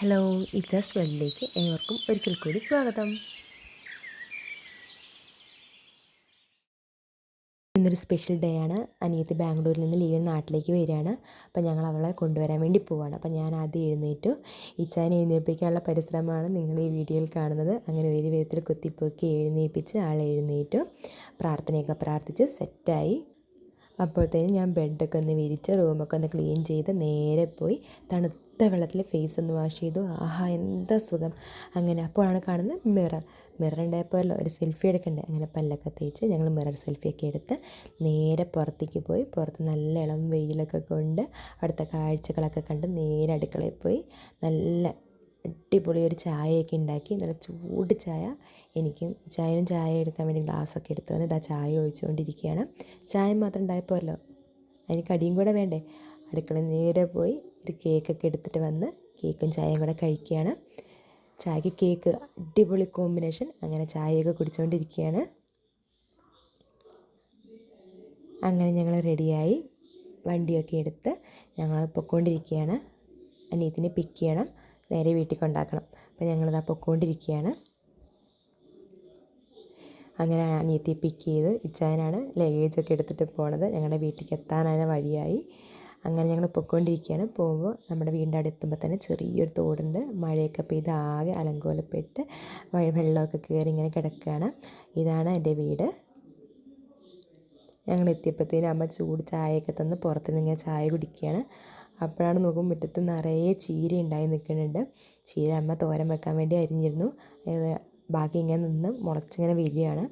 Hello Ijaz വേൾഡിലേക്ക് ഏവർക്കും ഒരിക്കൽ കൂടി സ്വാഗതം. ഇന്നൊരു സ്പെഷ്യൽ ഡേ ആണ്. അനിയത്തി ബാംഗ്ലൂരിൽ നിന്ന് ലീവിൽ നാട്ടിലേക്ക് വരികയാണ്. അപ്പോൾ ഞങ്ങൾ അവളെ കൊണ്ടുവരാൻ വേണ്ടി പോവാണ്. അപ്പോൾ ഞാൻ ആദ്യം എഴുന്നേറ്റു. ഇച്ചാനെ എഴുന്നേൽപ്പിക്കാനുള്ള പരിശ്രമമാണ് നിങ്ങൾ ഈ വീഡിയോയിൽ കാണുന്നത്. അങ്ങനെ ഒരു വിധത്തിൽ കുത്തിപ്പൊക്കി എഴുന്നേൽപ്പിച്ച് ആളെ എഴുന്നേറ്റു. പ്രാർത്ഥനയൊക്കെ പ്രാർത്ഥിച്ച് സെറ്റായി അപ്പോഴത്തേനും ഞാൻ ബെഡൊക്കെ ഒന്ന് വിരിച്ച് റൂമൊക്കെ ഒന്ന് ക്ലീൻ ചെയ്ത് നേരെ പോയി തണുത്ത വെള്ളത്തിൽ ഫേസ് ഒന്ന് വാഷ് ചെയ്തു. ആഹാ എന്താ സുഖം. അങ്ങനെ അപ്പോഴാണ് കാണുന്നത് മിറർ മിറർ ഉണ്ടായപ്പോഴല്ലോ ഒരു സെൽഫി എടുക്കണ്ടേ? അങ്ങനെ പല്ലൊക്കെ തേച്ച് ഞങ്ങൾ മിറർ സെൽഫിയൊക്കെ എടുത്ത് നേരെ പുറത്തേക്ക് പോയി. പുറത്ത് നല്ല ഇളം വെയിലൊക്കെ കൊണ്ട് അവിടുത്തെ കാഴ്ചകളൊക്കെ കണ്ട് നേരെ അടുക്കളയിൽ പോയി. നല്ല അടിപൊളി ഒരു ചായയൊക്കെ ഉണ്ടാക്കി നല്ല ചൂട് ചായ. എനിക്കും ചായയും ചായ എടുക്കാൻ വേണ്ടി ഗ്ലാസ്സൊക്കെ എടുത്ത് വന്ന് ഇതാ ചായ ഒഴിച്ചുകൊണ്ടിരിക്കുകയാണ്. ചായ മാത്രം ഉണ്ടായപ്പോലോ അതിന് കടിയും കൂടെ വേണ്ടേ? അടുക്കള നേരെ പോയി ഒരു കേക്കൊക്കെ എടുത്തിട്ട് വന്ന് കേക്കും ചായയും കൂടെ കഴിക്കുകയാണ്. ചായക്ക് കേക്ക് അടിപൊളി കോമ്പിനേഷൻ. അങ്ങനെ ചായയൊക്കെ കുടിച്ചുകൊണ്ടിരിക്കുകയാണ്. അങ്ങനെ ഞങ്ങൾ റെഡിയായി. വണ്ടിയൊക്കെ എടുത്ത് ഞങ്ങൾ പൊയ്ക്കൊണ്ടിരിക്കുകയാണ് അനിയത്തിനെ പിക്ക് ചെയ്യണം. നേരെ വീട്ടിൽ കൊണ്ടാക്കണം അപ്പോൾ ഞങ്ങളിതാ പൊക്കോണ്ടിരിക്കുകയാണ്. അങ്ങനെ അനിയത്തി പിക്ക് ചെയ്ത് ഇച്ചായനാണ് ലഗേജൊക്കെ എടുത്തിട്ട് പോണത്. ഞങ്ങളുടെ വീട്ടിലേക്ക് എത്താനായ വഴിയായി. അങ്ങനെ ഞങ്ങൾ പൊയ്ക്കൊണ്ടിരിക്കുകയാണ് പോകുമ്പോൾ നമ്മുടെ വീടിന്റെ അവിടെ എത്തുമ്പോൾ തന്നെ ചെറിയൊരു തോടുണ്ട്. മഴയൊക്കെ പെയ്ത് ആകെ അലങ്കോലപ്പെട്ട് വെള്ളമൊക്കെ കയറി ഇങ്ങനെ കിടക്കുകയാണ്. ഇതാണ് എന്റെ വീട്. ഞങ്ങൾ എത്തിയപ്പോഴത്തേനും അമ്മ ചൂട് ചായയൊക്കെ തന്ന് പുറത്ത് നിന്ന് ഇങ്ങനെ ചായ കുടിക്കുകയാണ്. അപ്പോഴാണ് നോക്കും മുറ്റത്ത് നിറയെ ചീര ഉണ്ടായി നിൽക്കുന്നുണ്ട്. ചീര അമ്മ തോരൻ വെക്കാൻ വേണ്ടി അരിഞ്ഞിരുന്നു. ബാക്കി ഇങ്ങനെ നിന്ന് മുളച്ചിങ്ങനെ വരികയാണ്.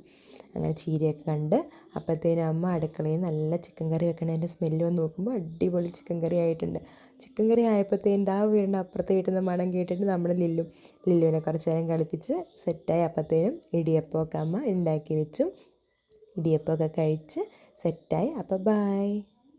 അങ്ങനെ ചീരയൊക്കെ കണ്ട് അപ്പോഴത്തേനും അമ്മ അടുക്കളയിൽ നല്ല ചിക്കൻ കറി വെക്കണതിന്റെ സ്മെല്ല് വന്ന് നോക്കുമ്പോൾ അടിപൊളി ചിക്കൻ കറി ആയിട്ടുണ്ട്. ചിക്കൻ കറി ആയപ്പോഴത്തേനും ദാ വീടിന്റെ അപ്പുറത്തെ വീട്ടിൽ നിന്ന് മണം കേട്ടിട്ട് നമ്മൾ ലില്ലു ലില്ലുവിനെ കുറച്ച് നേരം കളിപ്പിച്ച് സെറ്റായി അപ്പോഴത്തേനും ഇടിയപ്പമൊക്കെ അമ്മ ഉണ്ടാക്കി വെച്ചു. ഇടിയപ്പമൊക്കെ കഴിച്ച് സെറ്റായി അപ്പോൾ ബായ്